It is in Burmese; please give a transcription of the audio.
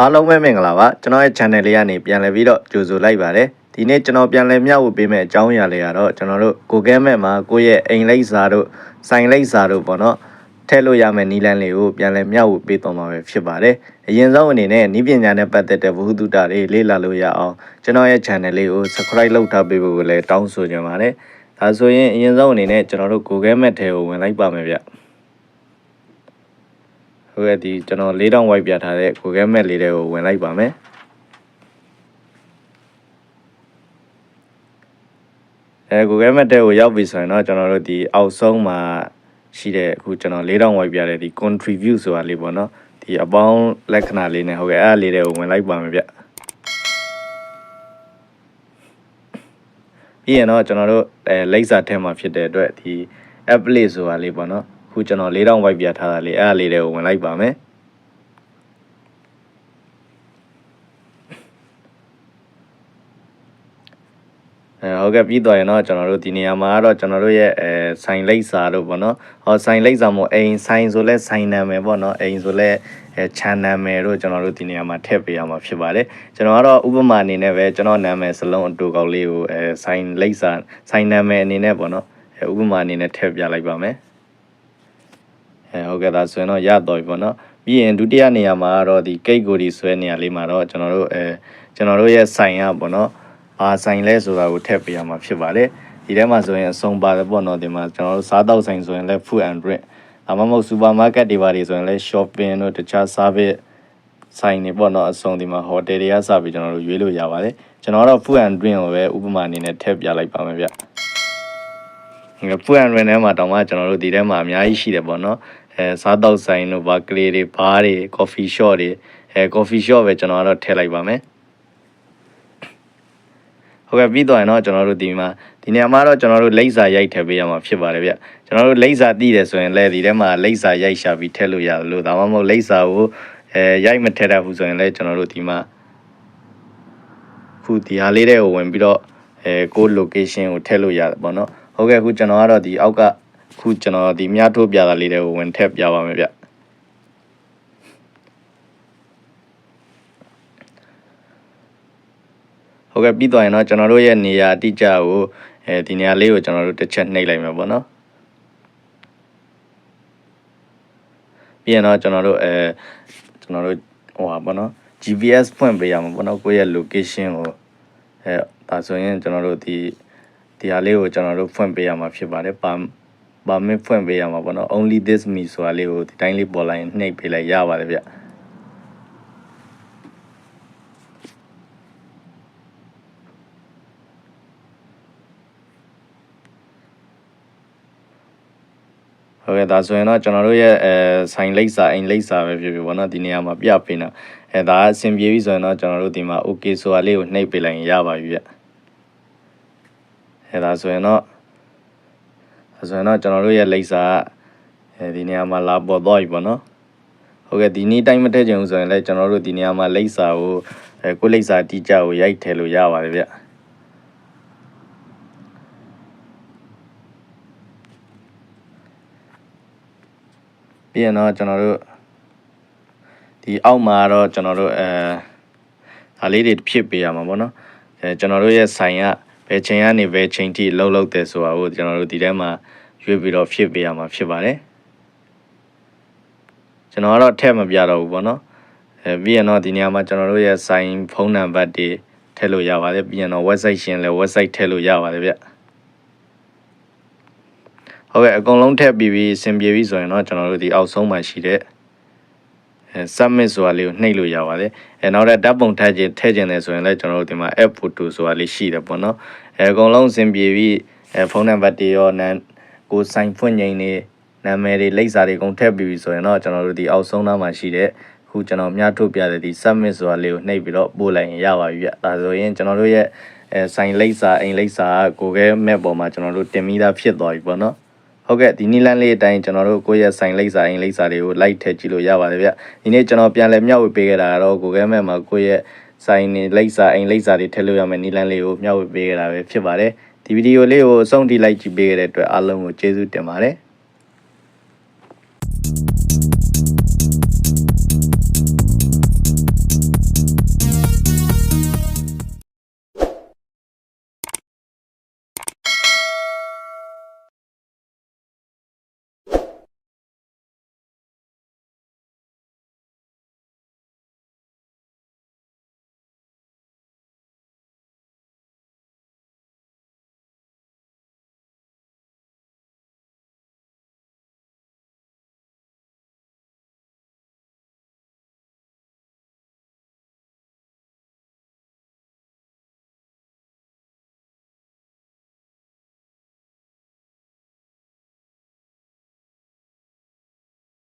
အားလုံးပဲမင်္ဂလာပါကျွန်တော်ရဲ့ channel လေးကနေပြန်လည်ပြီးတော့ကြိုဆိုလိုက်ပါတယ်ဒီနေ့ကျွန်တော်ပြန်လည်မျှဝေပေးမယ့်အကြောင်းအရာလေးကတော့ကျွန်တော်တို့ Google Map မှာကိုယ့်ရဲ့အိမ်လိပ်စာတို့စိုင်လိပ်စာတို့ပေါ့နော်ထည့်လို့ရမယ့်နည်းလမ်းလေးကိုပြန်လည်မျှဝေပေးသွားမှာပဲဖြစ်ပါတယ်အရင်ဆုံးအနေနဲ့နည်းပညာနဲ့ပတ်သက်တဲ့ဝိသုဒ္ဓတွေလေ့လာလို့ရအောင်ကျွန်တော်ရဲ့ channel လေးကို subscribe လုပ်ထားပေးဖို့လည်းတောင်းဆိုချင်ပါတယ်ဒါဆိုရင်အရင်ဆုံးအနေနဲ့ကျွန်တော်တို့ Google Map ထဲကိုဝင်လိုက်ပါမယ်ဗျ ဟုတ်ကဲ့ဒီကျွန်တော်၄တောင်ဝိုက်ပြထားတဲ့ Google Map လေးတွေကိုဝင်လိုက်ပါမယ်အဲ Google Map တဲ့ကိုရောက်ပြီဆိုရင်တော့ကျွန်တော်တို့ဒီအောက်ဆုံးမှာရှိတဲ့အခုကျွန်တော်၄တောင်ဝိုက်ပြတဲ့ဒီ contribute ဆိုတာလေးပေါ့နော်ဒီအပေါင်းလက္ခဏာလေးနဲ့ဟုတ်ကဲ့အဲ့ဒါလေးတွေကိုဝင်လိုက်ပါမယ်ဗျပြီးရင်တော့ကျွန်တော်တို့အဲလိပ်စာထဲမှာဖြစ်တဲ့အတွက်ဒီ app play ဆိုတာလေးပေါ့နော်အ ခုကျွန်တော်၄တောင်ဝိုက်ပြထားတာလေးအဲ့ဒါလေးတွေကိုဝင်လိုက်ပါမယ်အဲဟုတ်ကဲ့ပြီးတော့ရင်တော့ကျွန်တော်တို့ဒီနေရာမှာကတော့ကျွန်တော်တို့ရဲ့အဲဆိုင်လိပ်စာတို့ပေါ့နော်ဟောဆိုင်လိပ်စာမို့အိမ်ဆိုင်ဆိုလဲဆိုင်နာမည်ပေါ့နော်အိမ်ဆိုလဲအဲ channel မယ်တို့ကျွန်တော်တို့ဒီနေရာမှာထည့်ပေးရမှာဖြစ်ပါတယ်ကျွန်တော်ကတော့ဥပမာအနေနဲ့ပဲကျွန်တော်နာမည်စလုံးအတူကောက်လေးကိုအဲဆိုင်လိပ်စာဆိုင်နာမည်အနေနဲ့ပေါ့နော်အဲဥပမာအနေနဲ့ထည့်ပြလိုက်ပါမယ် အဲဟုတ်ကဲ့ဒါဆိုရင်တော့ရတော့ပြီပေါ့နော်ပြီးရင်ဒုတိယနေရာမှာကတော့ဒီ cake ကိုဒီဆွဲနေရာလေးမှာတော့ကျွန်တော်တို့အဲကျွန်တော်တို့ရဲ့ဆိုင်ရပေါ့နော်အာဆိုင်လဲဆိုတာကိုထည့်ပေးရမှာဖြစ်ပါတယ်ဒီထဲမှာဆိုရင်အစုံပါတယ်ပေါ့နော်ဒီမှာကျွန်တော်တို့စားတောက်ဆိုင်ဆိုရင်လဲ food and drink ဒါမှမဟုတ် supermarket တွေပါတွေဆိုရင်လဲ shopping တို့တခြား service ဆိုင်တွေပေါ့နော်အစုံဒီမှာ hotel တွေကစပြီးကျွန်တော်တို့ရွေးလို့ရပါတယ်ကျွန်တော်ကတော့ food and drink ကိုပဲဥပမာအနေနဲ့ထည့်ပြလိုက်ပါမယ်ဗျ ငါ food and drink ထဲမှာတောင်မှကျွန်တော်တို့ဒီထဲမှာအများကြီးရှိတယ်ပေါ့နော်အဲစားတောက်ဆိုင်တို့ဘာကလေးတွေဘားတွေ coffee shop တွေအဲ coffee shop ပဲကျွန်တော်ကတော့ထည့်လိုက်ပါမယ်ဟုတ်ကဲ့ပြီးတော့ရင်တော့ကျွန်တော်တို့ဒီမှာဒီနေရာမှာတော့ကျွန်တော်တို့လိပ်စာရိုက်ထည့်ပေးရမှာဖြစ်ပါတယ်ဗျကျွန်တော်တို့လိပ်စာတည်တယ်ဆိုရင်လည်းဒီထဲမှာလိပ်စာရိုက်ရှာပြီးထည့်လို့ရတယ်လို့ဒါမှမဟုတ်လိပ်စာကိုအဲရိုက်မထည့်တတ်ဘူးဆိုရင်လည်းကျွန်တော်တို့ဒီမှာခုဒီဟာလေးတွေကိုဝင်ပြီးတော့အဲကို location ကိုထည့်လို့ရတယ်ပေါ့နော် ဟုတ်ကဲ့ခုကျွန်တော်ကတော့ဒီအောက်ကခုကျွန်တော်ဒီမြထိုးပြတာလေးတွေကိုဝင်ထည့်ပြပါမယ်ဗျဟုတ်ကဲ့ပြီးတော့ရင်တော့ကျွန်တော်တို့ရဲ့နေရာအတိအကျကိုအဲဒီနေရာလေးကိုကျွန်တော်တို့တစ်ချက်နှိပ်လိုက်မယ်ပေါ့နော်ပြီးရင်တော့ကျွန်တော်တို့အဲကျွန်တော်တို့ဟိုပါပေါ့နော် GPS ဖွင့်ပေးရမှာပေါ့နော်ကိုယ့်ရဲ့ location ကိုအဲဒါဆိုရင်ကျွန်တော်တို့ဒီ ဒီဟာလေးကိုကျွန်တော်တို့ဖွင့်ပေးရမှာဖြစ်ပါတယ်ပါပါမစ်ဖွင့်ပေးရမှာပေါ့နော် only this me ဆိုတာလေးကိုဒီတိုင်းလေးပေါ်လိုက်နှိပ်ပေးလိုက်ရပါတယ်ဗျဟုတ်ကဲ့ဒါဆိုရင်တော့ကျွန်တော်တို့ရဲ့အဲဆိုင်လိပ်စာအိမ်လိပ်စာပဲဖြစ်ဖြစ်ပေါ့နော်ဒီနေရာမှာပြပေးနေအဲဒါအဆင်ပြေပြီဆိုရင်တော့ကျွန်တော်တို့ဒီမှာ okay ဆိုတာလေးကိုနှိပ်ပေးလိုက်ရင်ရပါပြီဗျ အဲဒါဆိုရင်တော့ဒါဆိုရင်တော့ကျွန်တော်တို့ရဲ့လိပ်စာအဲဒီနေရာမှာလာပေါ်တော့ပြီပေါ့နော်ဟုတ်ကဲ့ဒီနေ့တိုင်းမထည့်ချင်ဘူးဆိုရင်လည်းကျွန်တော်တို့ဒီနေရာမှာလိပ်စာကိုအဲကိုလိပ်စာတိကျကိုရိုက်ထည့်လို့ရပါတယ်ဗျပြီးရင်တော့ကျွန်တော်တို့ဒီအောက်မှာတော့ကျွန်တော်တို့အဲဒါလေးတွေဖြစ်ပေးရမှာပေါ့နော်အဲကျွန်တော်တို့ရဲ့ဆိုင်က ဘယ်ချိန်ကနေဘယ်ချိန်ထိလှုပ်လှုပ်တယ်ဆိုတာကိုကျွန်တော်တို့ဒီထဲမှာရွေးပြီးတော့ဖြစ်ပေးရမှာဖြစ်ပါတယ်ကျွန်တော်ကတော့ထည့်မပြတော့ဘူးပေါ့နော်အဲပြီးရင်တော့ဒီနေရာမှာကျွန်တော်တို့ရဲ့ဆိုင်ဖုန်းနံပါတ်တွေထည့်လို့ရပါတယ်ပြီးရင်တော့ website ရှင်လည်း website ထည့်လို့ရပါတယ်ဗျဟုတ်ကဲ့အကုန်လုံးထည့်ပြီးပြီးအဆင်ပြေပြီဆိုရင်တော့ကျွန်တော်တို့ဒီအောက်ဆုံးမှာရှိတဲ့အဲ submit ဆိုတာလေးကိုနှိပ်လို့ရပါတယ်အဲနောက်တဲ့ဓာတ်ပုံထည့်ခြင်းထည့်ခြင်းတယ်ဆိုရင်လည်းကျွန်တော်တို့ဒီမှာ app photo ဆိုတာလေးရှိတယ်ပေါ့နော်အဲအကုန်လုံးအဆင်ပြေပြီးအဲဖုန်းနံပါတ်တွေရောနံကိုဆိုင်ဖွင့်ငိမ့်နေနာမည်တွေလိပ်စာတွေအကုန်ထည့်ပြီးပြီဆိုရင်တော့ကျွန်တော်တို့ဒီအောက်ဆုံးသားမှာရှိတဲ့ခုကျွန်တော်မြတ်ထုတ်ပြတဲ့ဒီ submit ဆိုတာလေးကိုနှိပ်ပြီးတော့ပို့လိုက်ရင်ရပါပြီဗျဒါဆိုရင်ကျွန်တော်တို့ရဲ့အဲဆိုင်လိပ်စာအိမ်လိပ်စာကိုကဲ map ပေါ်မှာကျွန်တော်တို့တင်ပြီးသားဖြစ်သွားပြီပေါ့နော် ဟုတ်ကဲ့ဒီနီလန်းလေးအတိုင်းကျွန်တော်တို့ကိုယ့်ရဲ့ဆိုင်လိပ်စာအိမ်လိပ်စာတွေကိုလိုက်ထည့်ကြည့်လို့ရပါတယ်ဗျဒီနေ့ကျွန်တော်ပြန်လဲမျှဝေပေးခဲ့တာကတော့ Google Map မှာကိုယ့်ရဲ့ဆိုင်နေလိပ်စာအိမ်လိပ်စာတွေထည့်လို့ရမယ့်နီလန်းလေးကိုမျှဝေပေးခဲ့တာပဲဖြစ်ပါတယ်ဒီဗီဒီယိုလေးကိုအဆုံးထိလိုက်ကြည့်ပေးခဲ့တဲ့အတွက်အားလုံးကိုကျေးဇူးတင်ပါတယ်